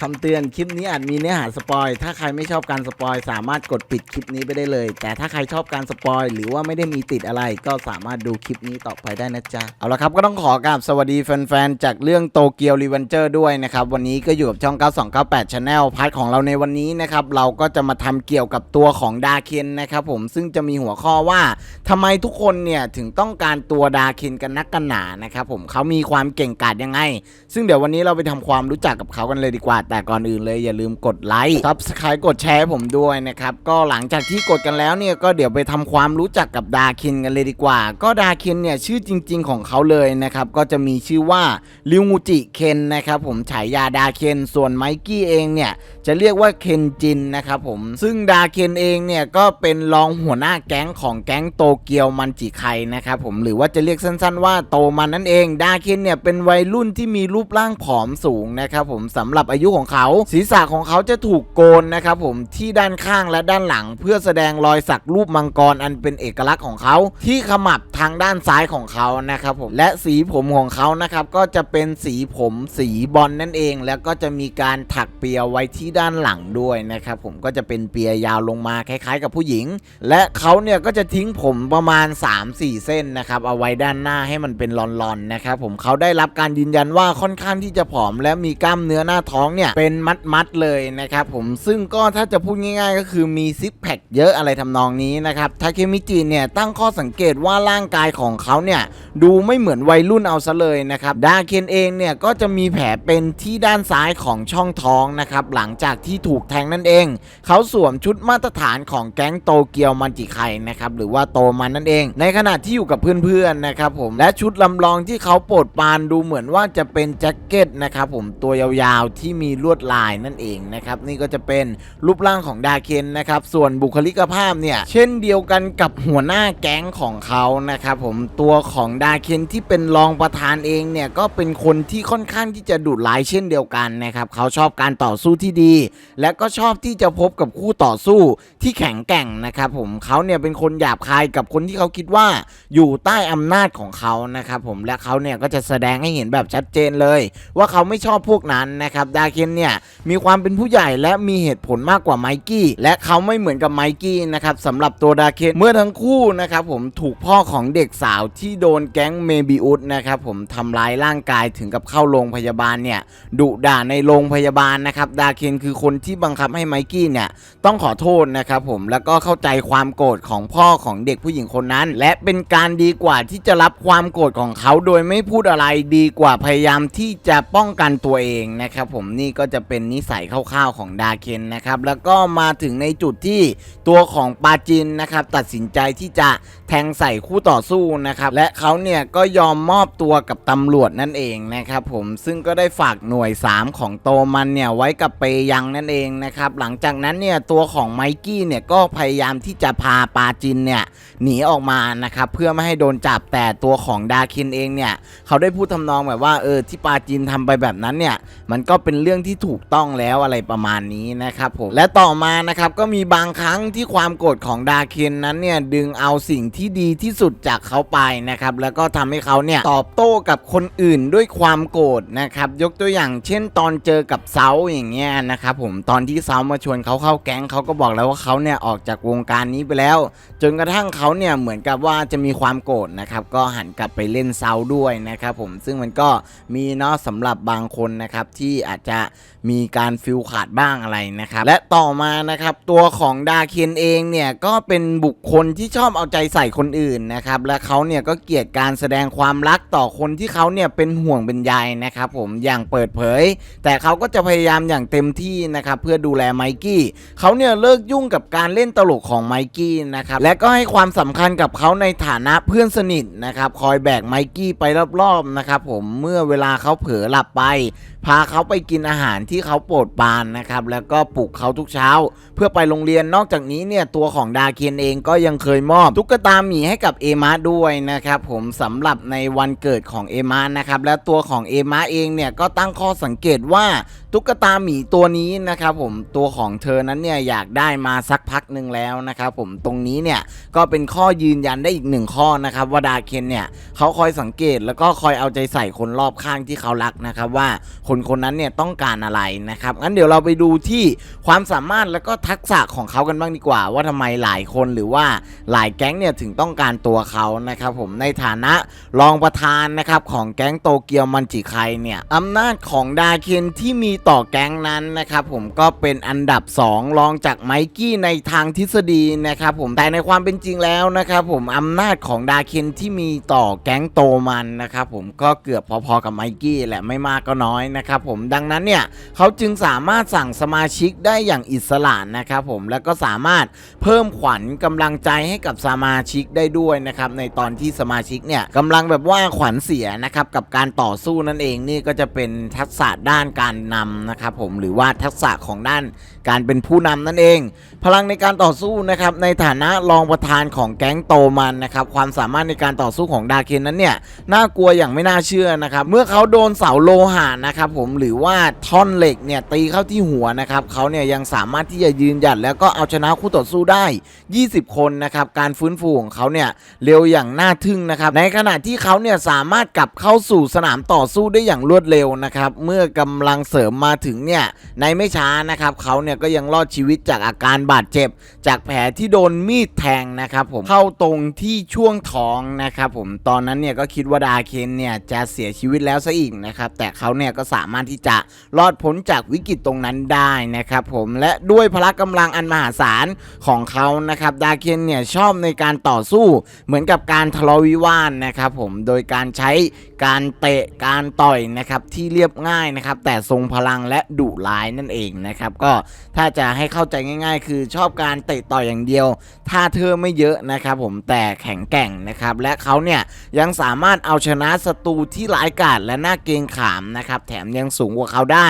คำเตือนคลิปนี้อาจมีเนื้อหาสปอย ถ้าใครไม่ชอบการสปอย สามารถกดปิดคลิปนี้ไปได้เลย แต่ถ้าใครชอบการสปอย หรือว่าไม่ได้มีติดอะไร ก็สามารถดูคลิปนี้ต่อไปได้นะจ๊ะ เอาละครับก็ต้องขอกราบสวัสดีแฟนๆ จากเรื่องโตเกียวรีเวนเจอร์ด้วยนะครับ วันนี้ก็อยู่กับช่อง 9298 Channel พาร์ทของเราในวันนี้นะครับ เราก็จะมาทำเกี่ยวกับตัวของดาเคนนะครับผมซึ่งจะมีหัวข้อว่าทำไมทุกคนเนี่ยถึงต้องการตัวดาเคนกันนักกันหนานะครับผมเขามีความเก่งกาจยังไง ซึ่งเดี๋ยววันนี้เราไปทำความรู้จักกับเขากันเลยดีกว่าแต่ก่อนอื่นเลยอย่าลืมกดไลค์ซับสไครต์กดแชร์ผมด้วยนะครับ ก็หลังจากที่กดกันแล้วเนี่ยก็เดี๋ยวไปทำความรู้จักกับดาคินกันเลยดีกว่า ก็ดาคินเนี่ยชื่อจริง ๆ ของเขาเลยนะครับก็จะมีชื่อว่าริวงูจิเคนนะครับผมฉายาดาเคนส่วนไมกี้เองเนี่ยจะเรียกว่าเคนจินนะครับผมซึ่งดาเคนเองเนี่ยก็เป็นรองหัวหน้าแก๊งของแก๊งโตเกียวมันจิไคนะครับผมหรือว่าจะเรียกสั้นๆ ว่าโตมันนั่นเอง ดาเคนเนี่ยเป็นวัยรุ่นที่มีรูปร่างผอมสูงนะครับผมสำหรับอายุของเขา ศีรษะของเขาจะถูกโกนนะครับผมที่ด้านข้างและด้านหลัง เพื่อแสดงรอยสักรูปมังกรอันเป็นเอกลักษณ์ของเขา ที่ขมับทางด้านซ้ายของเขานะครับผมและสีผมของเขานะครับก็จะเป็นสีผมสีบอลนั่นเอง แล้วก็จะมีการถักเปียไว้ที่ด้านหลังด้วยนะครับผมก็จะเป็นเปียยาวลงมาคล้ายๆ กับผู้หญิง และเขาเนี่ยก็จะทิ้งผมประมาณ 3-4 เส้นนะครับเอาไว้ด้านหน้าให้มันเป็นลอนๆนะครับผมเขาได้รับการยืนยันว่าค่อนข้างที่จะผอมและมีกล้ามเนื้อหน้าท้องเนี่ยเป็นมัดๆเลยนะครับผมซึ่งก็ถ้าจะพูดง่ายๆ ก็คือมีซิกแพคเยอะอะไรทำนองนี้นะครับทาเคมิจิเนี่ยตั้งข้อสังเกตว่าร่างกายของเขาเนี่ยดูไม่เหมือนวัยรุ่นเอาซะเลยนะครับดาเคนเองเนี่ยก็จะมีแผลเป็นที่ด้านซ้ายของช่องท้องนะครับหลังจากที่ถูกแทงนั่นเอง เขาสวมชุดมาตรฐานของแก๊งโตเกียวมันจิไคนะครับหรือว่าโตมันนั่นเอง ในขณะที่อยู่กับเพื่อนๆนะครับผมและชุดลำลองที่เขาโปรดปานดูเหมือนว่าจะเป็นแจ็คเก็ตนะครับผมตัวยาวๆที่มีลวดลายนั่นเองนะครับนี่ก็จะเป็นรูปร่างของดาเคนนะครับส่วนบุคลิกภาพเนี่ยเช่นเดียวกันกับหัวหน้าแก๊งของเขานะครับผมตัวของดาเคนที่เป็นรองประธานเองเนี่ยก็เป็นคนที่ค่อนข้างที่จะดุร้ายเช่นเดียวกันนะครับเขาชอบการต่อสู้ที่ดี และก็ชอบที่จะพบกับคู่ต่อสู้ที่แข็งแกร่งนะครับผมเขาเนี่ยเป็นคนหยาบคายกับคนที่เขาคิดว่าอยู่ใต้อำนาจของเขานะครับผมและเขาเนี่ยก็จะแสดงให้เห็นแบบชัดเจนเลย ว่าเขาไม่ชอบพวกนั้นนะครับดาเคนเนี่ยมีความเป็นผู้ใหญ่และมีเหตุผลมากกว่าไมกี้และเขาไม่เหมือนกับไมกี้นะครับสำหรับตัวดาเคนเมื่อทั้งคู่นะครับผมถูกพ่อของเด็กสาวที่โดนแก๊งเมบิอุสนะครับผมทำร้ายร่างกายถึงกับเข้าโรงพยาบาลเนี่ยดุด่าในโรงพยาบาลนะครับดาเคนคือคนที่บังคับให้ไมกี้เนี่ยต้องขอโทษนะครับผมแล้วก็เข้าใจความโกรธของพ่อของเด็กผู้หญิงคนนั้น และเป็นการดีกว่าที่จะรับความโกรธของเขาโดยไม่พูดอะไรดีกว่าพยายามที่จะป้องกันตัวเองนะครับผมนี่ก็จะเป็นนิสัยคร่าวๆของดาเคนนะครับแล้วก็มาถึงในจุดที่ตัวของปาจินนะครับตัดสินใจที่จะแทงใส่คู่ต่อสู้นะครับและเขาเนี่ยก็ยอมมอบตัวกับตำรวจนั่นเองนะครับผมซึ่งก็ได้ฝากหน่วย 3 ของโตมันเนี่ยไว้กับเปยังนั่นเองนะครับหลังจากนั้นเนี่ยตัวของไมกี้เนี่ยก็พยายามที่จะพาปาจินเนี่ยหนีออกมานะครับเพื่อไม่ให้โดนจับแต่ตัวของดาคินเองเนี่ยเขาได้พูดทำนองแบบว่าเออที่ปาจินทำไปแบบนั้นเนี่ยมันก็เป็นเรื่องที่ถูกต้องแล้วอะไรประมาณนี้นะครับผมและต่อมานะครับก็มีบางครั้งที่ความโกรธของดาเคนนั้นเนี่ยดึงเอาสิ่งที่ดีที่สุดจากเขาไปนะครับแล้วก็ทำให้เขาเนี่ยตอบโต้กับคนอื่นด้วยความโกรธนะครับยกตัวอย่างเช่นตอนเจอกับเซาอย่างเงี้ยนะครับผมตอนที่เซามาชวนเขาเข้าแก๊งเขาก็บอกแล้วว่าเขาเนี่ยออกจากวงการนี้ไปแล้ว จนกระทั่งเขาเนี่ยเหมือนกับว่าจะมีความโกรธนะครับก็หันกลับไปเล่นเซาด้วยนะครับผมซึ่งมันก็มีเนาะสำหรับบางคนนะครับที่อาจจะมีการฟิลขาดบ้างอะไรนะครับ และต่อมานะครับตัวของดาเคนเองเนี่ยก็เป็นบุคคลที่ชอบเอาใจใส่คนอื่นนะครับและเขาเนี่ยก็เกลียดการแสดงความรักต่อคนที่เขาเนี่ยเป็นห่วงเป็นใยนะครับผมอย่างเปิดเผย แต่เขาก็จะพยายามอย่างเต็มที่นะครับเพื่อดูแลไมกี้เขาเนี่ยเลิกยุ่งกับการเล่นตลกของไมกี้นะครับและก็ให้ความสำคัญกับเขาในฐานะเพื่อนสนิทนะครับคอยแบกไมกี้ไปรอบๆนะครับผมเมื่อเวลาเขาเผลอหลับไป พาเขาไปกินอาหารหารที่เขาโปรดปรานนะครับ แล้วก็ปลุกเขาทุกเช้า เพื่อไปโรงเรียนนอกจากนี้เนี่ยตัวของดาเคียนเองก็ยังเคยมอบตุ๊กตาหมีให้กับเอมาด้วยนะครับ ผมสำหรับในวันเกิดของเอมานะครับ และตัวของเอมาเองเนี่ยก็ตั้งข้อสังเกตว่าตุ๊กตาหมีตัวนี้นะครับผมตัวของเธอนั้นเนี่ยอยากได้มาสักพักหนึ่งแล้วนะครับผมตรงนี้เนี่ยก็เป็นข้อยืนยันได้อีกหนึ่งข้อนะครับว่าดาเคนเนี่ยเขาคอยสังเกตแล้วก็คอยเอาใจใส่คนรอบข้างที่เขารักนะครับว่าคนคนนั้นเนี่ยต้องการอะไรนะครับงั้นเดี๋ยวเราไปดูที่ความสามารถแล้วก็ทักษะของเขากันบ้างดีกว่า ว่าทำไมหลายคนหรือว่าหลายแก๊งเนี่ยถึงต้องการตัวเขานะครับผมในฐานะรองประธานนะครับของแก๊งโตเกียวมันจิไคเนี่ยอำนาจของดาเคนที่มีต่อแก๊งนั้นนะครับผมก็เป็นอันดับ 2 รองจากไมกี้ในทางทฤษฎีนะครับผมแต่ในความเป็นจริงแล้วนะครับผมอำนาจของดาเคนที่มีต่อแก๊งโตมันนะครับผมก็เกือบพอๆกับไมกี้แหละไม่มากก็น้อยนะครับผมดังนั้นเนี่ยเขาจึงสามารถสั่งสมาชิกได้อย่างอิสระนะครับผมแล้วก็สามารถเพิ่มขวัญกำลังใจให้กับสมาชิกได้ด้วยนะครับในตอนที่สมาชิกเนี่ยกำลังแบบว่าขวัญเสียนะครับกับการต่อสู้นั่นเองนี่ก็จะเป็นทักษะด้านการนำนะครับผมหรือว่าทักษะของด้านการเป็นผู้นำนั่นเอง พลังในการต่อสู้นะครับในฐานะรองประธานของแก๊งโตมันนะครับความสามารถในการต่อสู้ของดาเคนนั้นเนี่ยน่ากลัวอย่างไม่น่าเชื่อนะครับเมื่อเขาโดนเสาโลหะนะครับผมหรือว่าท่อนเหล็กเนี่ยตีเข้าที่หัวนะครับเขาเนี่ยยังสามารถที่จะยืนหยัดแล้วก็เอาชนะคู่ต่อสู้ได้ 20 คนนะครับการฟื้นฟูของเขาเนี่ยเร็วอย่างน่าทึ่งนะครับในขณะที่เขาเนี่ยสามารถกลับเข้าสู่สนามต่อสู้ได้อย่างรวดเร็วนะครับเมื่อกำลังเสริมมาถึงเนี่ยในไม่ช้านะครับเขาเนี่ยก็ยังรอดชีวิตจากอาการบาดเจ็บ จากแผลที่โดนมีดแทงนะครับผมเข้าตรงที่ช่วงท้องนะครับผมตอนนั้นเนี่ยก็คิดว่าดาเคนเนี่ยจะเสียชีวิตแล้วซะอีกนะครับแต่เขาเนี่ยก็สามารถที่จะรอดพ้นจากวิกฤตตรงนั้นได้นะครับผมและด้วยพละกำลังอันมหาศาลของเขานะครับดาเคนเนี่ยชอบในการต่อสู้เหมือนกับการทะเลาะวิวาทนะครับผมโดยการใช้การเตะการต่อยนะครับที่เรียบง่ายนะครับแต่ทรงพลังและดุร้ายนั่นเองนะครับ ก็ถ้าจะให้เข้าใจง่าย ๆ คือชอบการเตะต่อยอย่างเดียว ท่าเธอไม่เยอะนะครับผมแต่แข็งแกร่งนะครับ และเขาเนี่ยยังสามารถเอาชนะศัตรูที่ร้ายกาจและน่าเกรงขามนะครับ แถมยังสูงกว่าเขาได้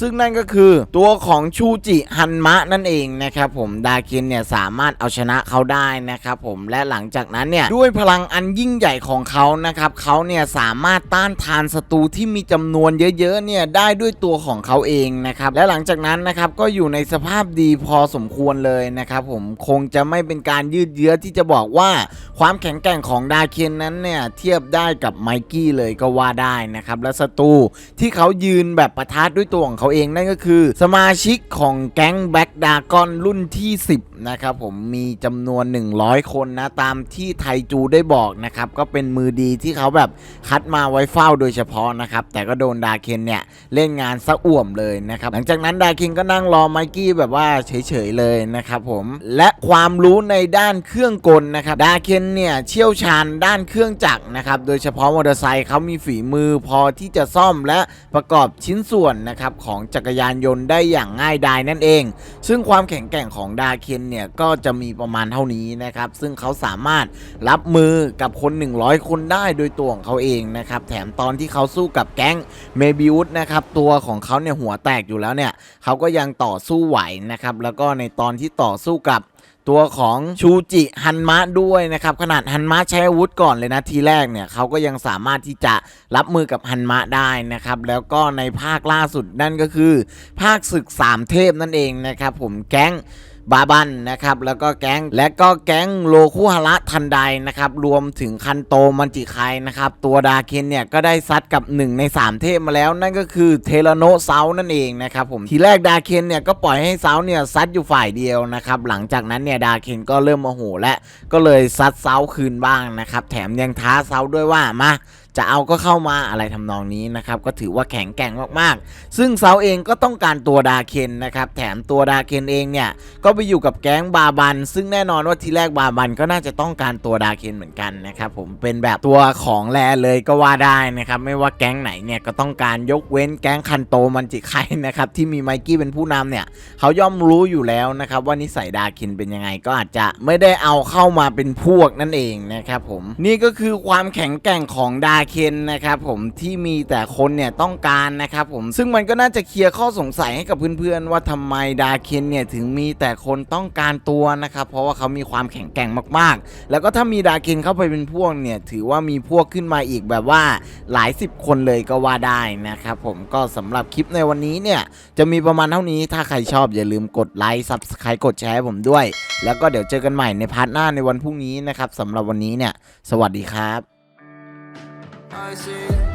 ซึ่งนั่นก็คือตัวของชูจิฮันมะนั่นเองนะครับผมดาเคนเนี่ยสามารถเอาชนะเขาได้นะครับผมและหลังจากนั้นเนี่ยด้วยพลังอันยิ่งใหญ่ของเขานะครับเขาเนี่ยสามารถต้านทานศัตรูที่มีจำนวนเยอะๆเนี่ยได้ด้วยตัวของเขาเองนะครับและหลังจากนั้นนะครับก็อยู่ในสภาพดีพอสมควรเลยนะครับผมคงจะไม่เป็นการยืดเยื้อที่จะบอกว่าความแข็งแกร่งของดาเคนนั้นเนี่ยเทียบได้กับไมกี้เลยก็ว่าได้นะครับและศัตรูที่เขายืนแบบประทัดด้วยตัวของเขาเองนั่นก็คือ สมาชิกของแก๊งแบ็กดากอนรุ่นที่ 10นะครับผมมีจำนวน 100 คนนะตามที่ไทจูได้บอกนะครับก็เป็นมือดีที่เขาแบบคัดมาไว้เฝ้าโดยเฉพาะนะครับแต่ก็โดนดาเคนเนี่ยเล่นงานซะอ่วมเลยนะครับหลังจากนั้นดาเคนก็นั่งรอไมกี้แบบว่าเฉยๆเลยนะครับผมและความรู้ในด้านเครื่องกลนะครับดาเคนเนี่ยเชี่ยวชาญด้านเครื่องจักรนะครับโดยเฉพาะมอเตอร์ไซค์เขามีฝีมือพอที่จะซ่อมและประกอบชิ้นส่วนนะครับของจักรยานยนต์ได้อย่างง่ายดายนั่นเอง ซึ่งความแข็งแกร่งของดาเคนเนี่ยก็จะมีประมาณเท่านี้นะครับซึ่งเขาสามารถรับมือกับคน 100 คนได้โดยตัวของเขาเองนะครับแถมตอนที่เขาสู้กับแก๊งเมบิวส์นะครับตัวของเขาเนี่ยหัวแตกอยู่แล้วเนี่ยเขาก็ยังต่อสู้ไหวนะครับแล้วก็ในตอนที่ต่อสู้กับตัวของชูจิฮันมะด้วยนะครับขนาดฮันมะใช้อาวุธก่อนเลยนะทีแรกเนี่ยเขาก็ยังสามารถที่จะรับมือกับฮันมะได้นะครับแล้วก็ในภาคล่าสุดนั่นก็คือ ภาคศึกสามเทพนั่นเองนะครับผมแก๊ง บาบันนะครับแล้วก็แก๊งและก็แก๊งโลคุฮาระทันไดนะครับรวมถึงคันโตมันจิไคนะครับตัวดาเคนเนี่ยก็ได้ซัดกับ 1 ใน 3 เทพมาแล้ว นั่นก็คือเทเลโนเซานั่นเองนะครับผมทีแรกดาเคนเนี่ยก็ปล่อยให้เซาเนี่ยซัดอยู่ฝ่ายเดียวนะครับหลังจากนั้นเนี่ยดาเคนก็เริ่มโมโหและก็เลยซัดเซาคืนบ้างนะครับแถมยังท้าเซาด้วยว่ามา จะเอาก็เข้ามาอะไรทำนองนี้นะครับ ก็ถือว่าแข็งแกร่งมากๆ ซึ่งเซาเองก็ต้องการตัวดาเคนนะครับ แถมตัวดาเคนเองเนี่ยก็ไปอยู่กับแก๊งบาบัน ซึ่งแน่นอนว่าทีแรกบาบันก็น่าจะต้องการตัวดาเคนเหมือนกันนะครับผมเป็นแบบตัวของแลเลยก็ว่าได้นะครับไม่ว่าแก๊งไหนเนี่ยก็ต้องการยกเว้นแก๊งคันโตมันจิไคนะครับที่มีไมกี้เป็นผู้นำเนี่ยเขาย่อมรู้อยู่แล้วนะครับว่านิสัยดาเคนเป็นยังไงก็อาจจะไม่ได้เอาเข้ามาเป็นพวกนั่นเองนะครับผมนี่ก็คือความแข็งแกร่งของดาเคนนะครับผมที่มีแต่คนเนี่ยต้องการนะครับผมซึ่งมันก็น่าจะเคลียร์ข้อสงสัยให้กับเพื่อนๆว่าทำไมดาเคนเนี่ยถึงมีแต่คนต้องการตัวนะครับเพราะว่าเขามีความแข็งแกร่งมากๆ แล้วก็ถ้ามีดาเคนเข้าไปเป็นพวกเนี่ยถือว่ามีพวกขึ้นมาอีกแบบว่าหลายสิบคนเลยก็ว่าได้นะครับผมก็สำหรับคลิปในวันนี้เนี่ยจะมีประมาณเท่านี้ถ้าใครชอบอย่าลืมกดไลค์ซับสไครต์กดแชร์ผมด้วย แล้วก็เดี๋ยวเจอกันใหม่ในพาร์ทหน้าในวันพรุ่งนี้นะครับสำหรับวันนี้เนี่ย สวัสดีครับ I see